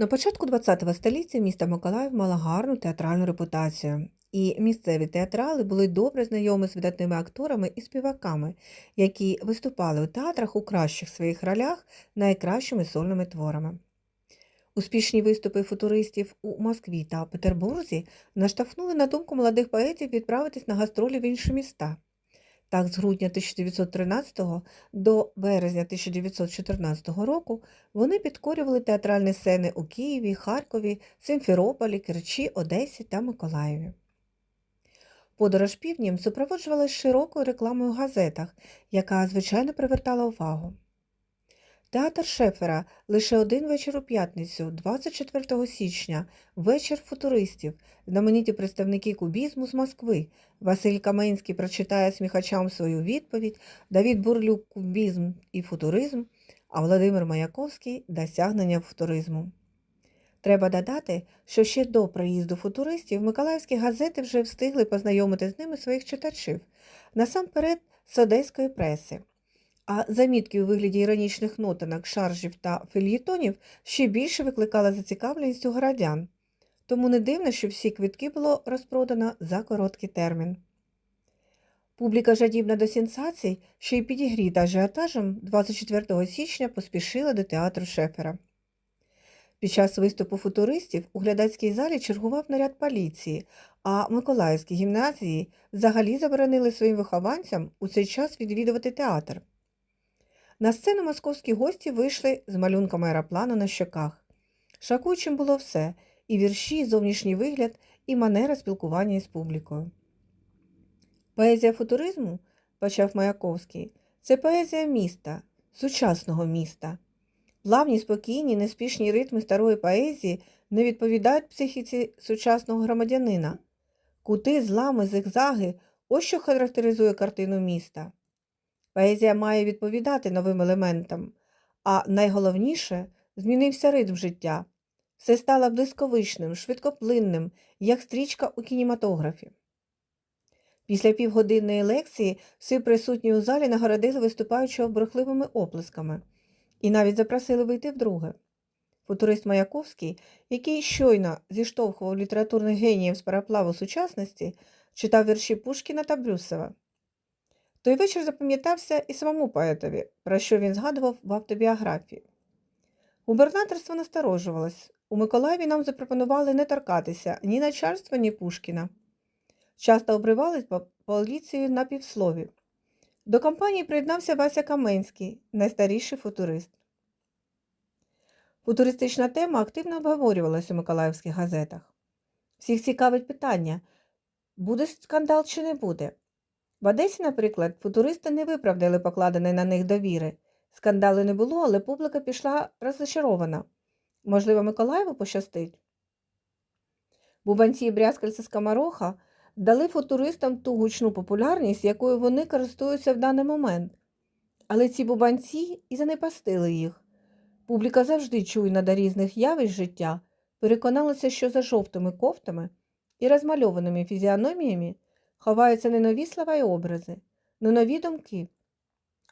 На початку ХХ століття місто Миколаїв мало гарну театральну репутацію, і місцеві театрали були добре знайомі з видатними акторами і співаками, які виступали у театрах у кращих своїх ролях найкращими сольними творами. Успішні виступи футуристів у Москві та Петербурзі наштовхнули на думку молодих поетів відправитись на гастролі в інші міста. Так, з грудня 1913 до березня 1914 року вони підкорювали театральні сцени у Києві, Харкові, Симферополі, Керчі, Одесі та Миколаєві. Подорож півднім супроводжувалась широкою рекламою в газетах, яка, звичайно, привертала увагу. Театр Шефера лише один вечір у п'ятницю, 24 січня, вечір футуристів, знамениті представники кубізму з Москви. Василь Каменський прочитає сміхачам свою відповідь, Давід Бурлюк кубізм і футуризм, а Володимир Маяковський досягнення футуризму. Треба додати, що ще до приїзду футуристів миколаївські газети вже встигли познайомити з ними своїх читачів, насамперед з одеської преси. А замітки у вигляді іронічних нотанок, шаржів та фельєтонів ще більше викликали зацікавленість у городян. Тому не дивно, що всі квитки було розпродано за короткий термін. Публіка жадібна до сенсацій, що й підігріта ажіотажем 24 січня поспішила до театру Шефера. Під час виступу футуристів у глядацькій залі чергував наряд поліції, а Миколаївські гімназії взагалі заборонили своїм вихованцям у цей час відвідувати театр. На сцену московські гості вийшли з малюнками аероплану на щоках. Шокуючим було все і вірші, і зовнішній вигляд, і манера спілкування із публікою. Поезія футуризму, почав Маяковський, це поезія міста, сучасного міста. Плавні, спокійні, неспішні ритми старої поезії не відповідають психіці сучасного громадянина. Кути, злами, зигзаги ось що характеризує картину міста. Поезія має відповідати новим елементам, а найголовніше змінився ритм життя. Все стало блисковичним, швидкоплинним, як стрічка у кінематографі. Після півгодинної лекції всі присутні у залі нагородили виступаючого брехливими оплесками і навіть запросили вийти вдруге. Футурист Маяковський, який щойно зіштовхував літературних геніїв з параплаву сучасності, читав вірші Пушкіна та Брюсова. Той вечір запам'ятався і самому поетові, про що він згадував в автобіографії. Губернаторство насторожувалось. У Миколаєві нам запропонували не торкатися ні начальства, ні Пушкіна. Часто обривались поліцією на півслові. До компанії приєднався Вася Каменський, найстаріший футурист. Футуристична тема активно обговорювалася у миколаївських газетах. Всіх цікавить питання, буде скандал чи не буде. В Одесі, наприклад, футуристи не виправдали покладеної на них довіри. Скандалу не було, але публіка пішла розчарована. Можливо, Миколаєву пощастить. Бубанці брязкальця скамароха дали футуристам ту гучну популярність, якою вони користуються в даний момент. Але ці бубанці і занепастили їх. Публіка завжди чуйна до різних явищ життя, переконалася, що за жовтими кофтами і розмальованими фізіономіями ховаються не нові слова й образи, не нові думки,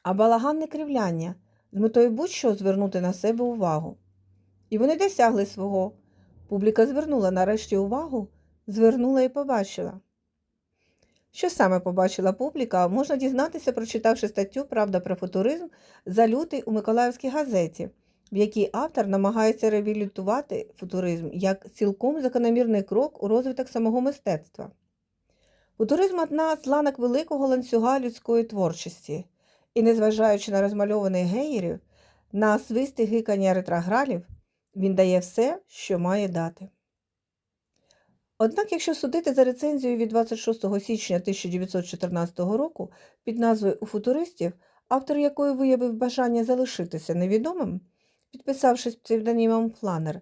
а балаганне кривляння з метою будь-що звернути на себе увагу. І вони досягли свого. Публіка звернула нарешті увагу, звернула і побачила. Що саме побачила публіка, можна дізнатися, прочитавши статтю Правда про футуризм за лютий у Миколаївській газеті, в якій автор намагається реабілітувати футуризм як цілком закономірний крок у розвиток самого мистецтва. Футуризм одна з ланок великого ланцюга людської творчості, і, незважаючи на розмальованих геєрів, на свисти гикання ретрогралів, він дає все, що має дати. Однак, якщо судити за рецензією від 26 січня 1914 року під назвою У футуристів, автор якої виявив бажання залишитися невідомим, підписавшись псевдонімом Фланер,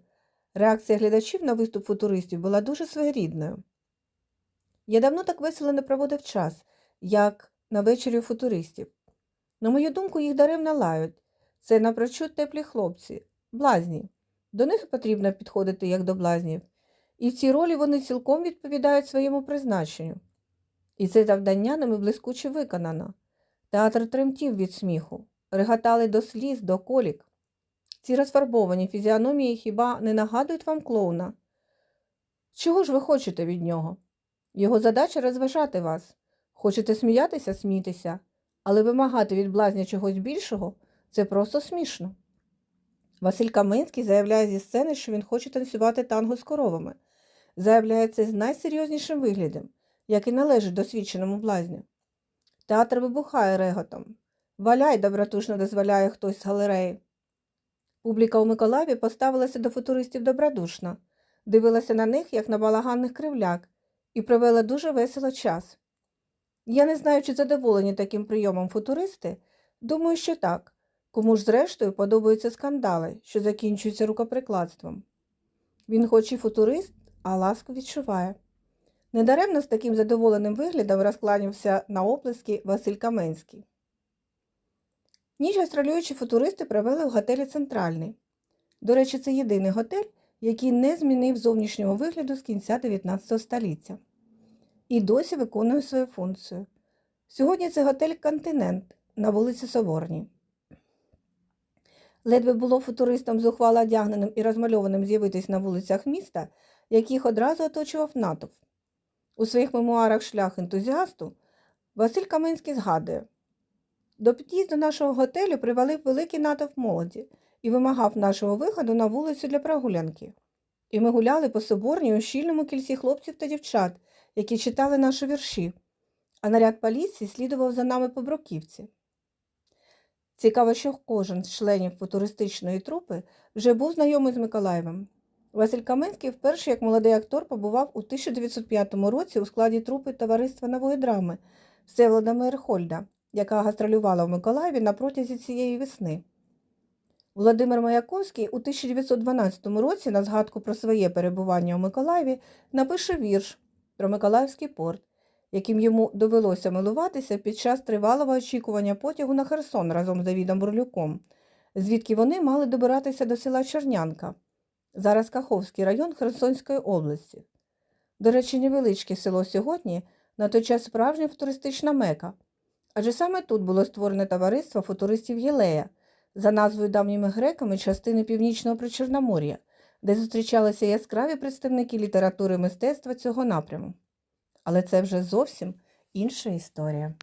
реакція глядачів на виступ футуристів була дуже своєрідною. Я давно так весело не проводив час, як на у футуристів. На мою думку, їх даремно лають. Це напрочуд теплі хлопці, блазні. До них потрібно підходити як до блазнів. І в цій ролі вони цілком відповідають своєму призначенню. І це завдання ними блискуче виконано. Театр тремтів від сміху, реготали до сліз, до колік. Ці розфарбовані фізіономії хіба не нагадують вам клоуна? Чого ж ви хочете від нього? Його задача розважати вас. Хочете сміятися, смійтеся, але вимагати від блазня чогось більшого це просто смішно. Василь Каменський заявляє зі сцени, що він хоче танцювати танго з коровами. Заявляє це з найсерйознішим виглядом, як і належить досвідченому блазню. Театр вибухає реготом. Валяй, добротушно дозволяє хтось з галереї. Публіка у Миколаєві поставилася до футуристів добродушно, дивилася на них, як на балаганних кривляк, і провела дуже весело час. Я не знаю, чи задоволені таким прийомом футуристи. Думаю, що так. Кому ж, зрештою, подобаються скандали, що закінчуються рукоприкладством. Він, хоч і футурист, а ласку відчуває. Недаремно з таким задоволеним виглядом розкланявся на оплески Василь Каменський. Ніч гастролюючі футуристи провели в готелі Центральний. До речі, це єдиний готель, який не змінив зовнішнього вигляду з кінця 19 століття. І досі виконує свою функцію. Сьогодні це готель Континент на вулиці Соборній. Ледве було футуристам зухвало одягненим і розмальованим з'явитись на вулицях міста, яких одразу оточував натовп. У своїх мемуарах шлях ентузіасту Василь Каменський згадує, до під'їзду нашого готелю привалив великий натовп молоді і вимагав нашого виходу на вулицю для прогулянки. І ми гуляли по соборній у щільному кільці хлопців та дівчат, які читали наші вірші, а наряд поліції слідував за нами по бруківці. Цікаво, що кожен з членів футуристичної трупи вже був знайомий з Миколаєвим. Василь Каменський вперше як молодий актор побував у 1905 році у складі трупи товариства нової драми Всеволода Мейерхольда, яка гастролювала в Миколаєві на протязі цієї весни. Володимир Маяковський у 1912 році на згадку про своє перебування у Миколаєві напише вірш про Миколаївський порт, яким йому довелося милуватися під час тривалого очікування потягу на Херсон разом з Давідом Бурлюком, звідки вони мали добиратися до села Чернянка, зараз Каховський район Херсонської області. До речі, невеличке село сьогодні на той час справжня футуристична мека, адже саме тут було створене товариство футуристів Єлея за назвою давніми греками частини Північного Причорномор'я, де зустрічалися яскраві представники літератури мистецтва цього напряму. Але це вже зовсім інша історія.